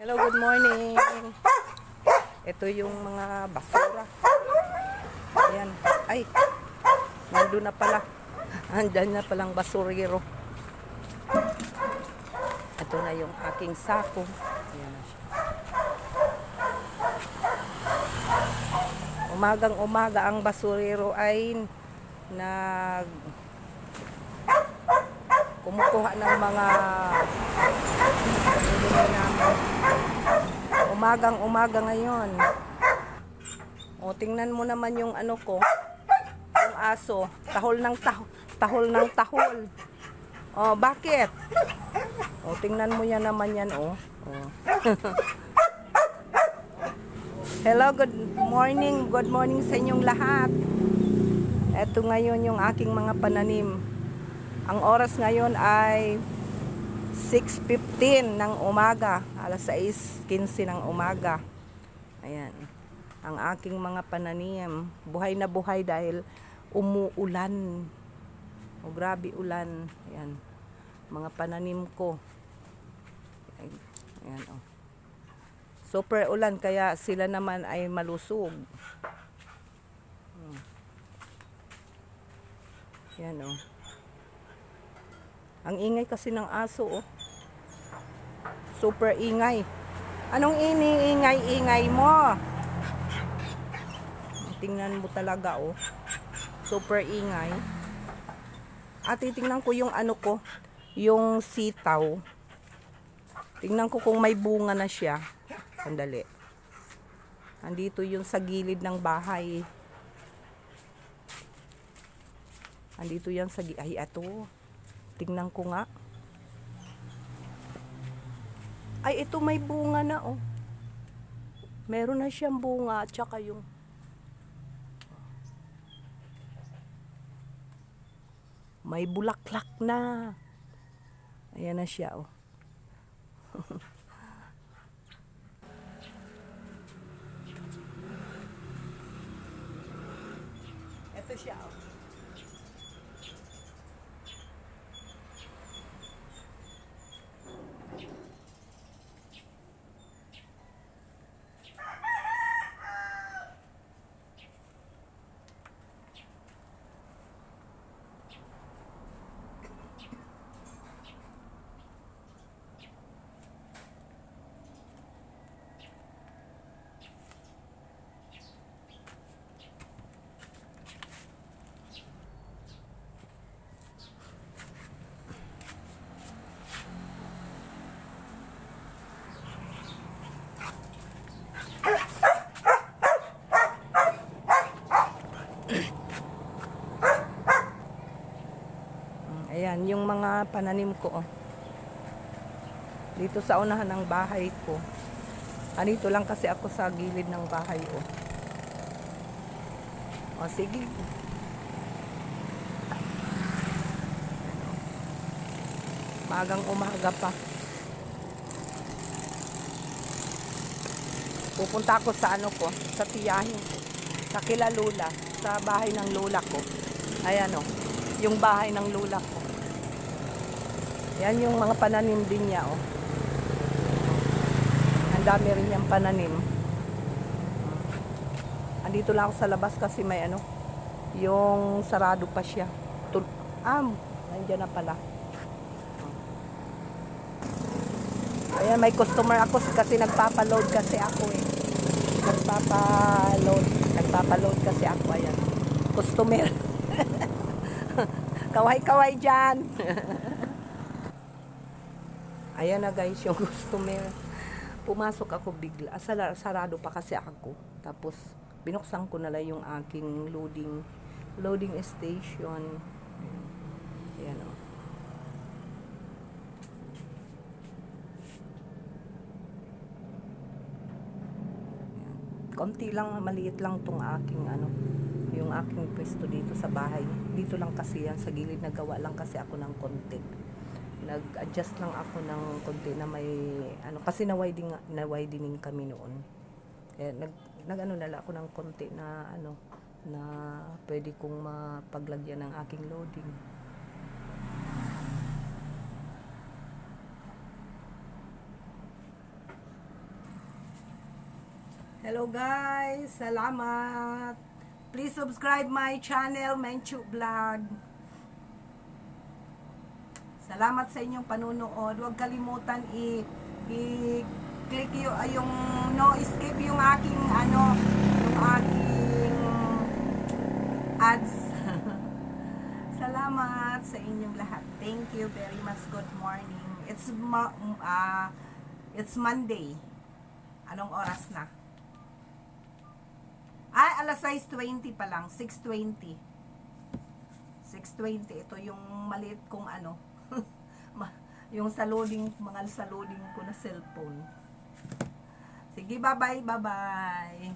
Hello, good morning. Ito yung mga basura. Ayan. Ay, nandun na pala. Andyan na palang basurero. Ito na yung aking sako. Ayan na siya. Umagang umaga ang basurero ay nag kumukuha ng mga. Umagang umaga ngayon. O tingnan mo naman yung ano ko. Yung aso. Tahol ng tahol. Tahol ng tahol. O bakit? O tingnan mo yan naman yan o. o. Hello, good morning. Good morning sa inyong lahat. Ito ngayon yung aking mga pananim. Ang oras ngayon ay 6.15 ng umaga. Alas 6.15 ng umaga. Ayan. Ang aking mga pananim. Buhay na buhay dahil umuulan. O grabe ulan. Ayan. Mga pananim ko. Ayan, Ayan o. Super ulan kaya sila naman ay malusog. Hmm. Yan o. Ang ingay kasi ng aso oh. Super ingay. Anong iniingay-ingay mo? Tingnan mo talaga oh. Super ingay. At titingnan ko yung ano ko, yung sitaw. Tingnan ko kung may bunga na siya. Sandali. Andito yung sa gilid ng bahay. Andito yan sa ay ato. Tingnan ko nga. Ay ito may bunga na oh. Meron na siyang bunga at saka yung may bulaklak na. Ayan na siya oh. Ito siya oh. Ayan, yung mga pananim ko. Oh. Dito sa unahan ng bahay ko. Andito lang kasi ako sa gilid ng bahay. Oh. O, sige. Magang umaga pa. Pupunta ako sa ano ko, sa tiyahin ko. Sa kila lula, sa bahay ng lula ko. Ayan o, yung bahay ng lula ko. Yan yung mga pananim din niya o. Ang dami rin niyang pananim. Andito lang ako sa labas kasi may ano, yung sarado pa siya. Tul ah, nandiyan na pala. Ayan, may customer ako kasi nagpapaload kasi ako eh. Nagpapaload. Nagpapaload kasi ako. Ayan. Customer. Kaway-kaway dyan. Ayan na guys, yung customer. Pumasok ako bigla. Ah, sala- sarado pa kasi ako. Tapos, binuksan ko na lang yung aking loading loading station. Ayan o. konti lang, maliit lang tong aking ano, yung aking pwesto dito sa bahay. Dito lang kasi yan, sa gilid nagawa lang kasi ako ng konti. Nag-adjust lang ako ng konti na may, ano, kasi na-widening, na-widening kami noon. Kaya nag, nag ano na lang ako ng konti na, ano, na pwede kong mapaglagyan ng aking loading. Hello guys, salamat. Please subscribe my channel, Menchu Vlog. Salamat sa inyong panunood. Huwag kalimutan i-click yung, ah, yung no escape yung aking ano, yung aking ads. Salamat sa inyong lahat. Thank you very much. Good morning. It's ma- ah, it's Monday. Anong oras na? Alas 6.20 pa lang. 6.20. 6.20. Ito yung maliit kong ano. Yung sa loading, mga sa loading ko na cellphone. Sige, bye-bye, bye-bye.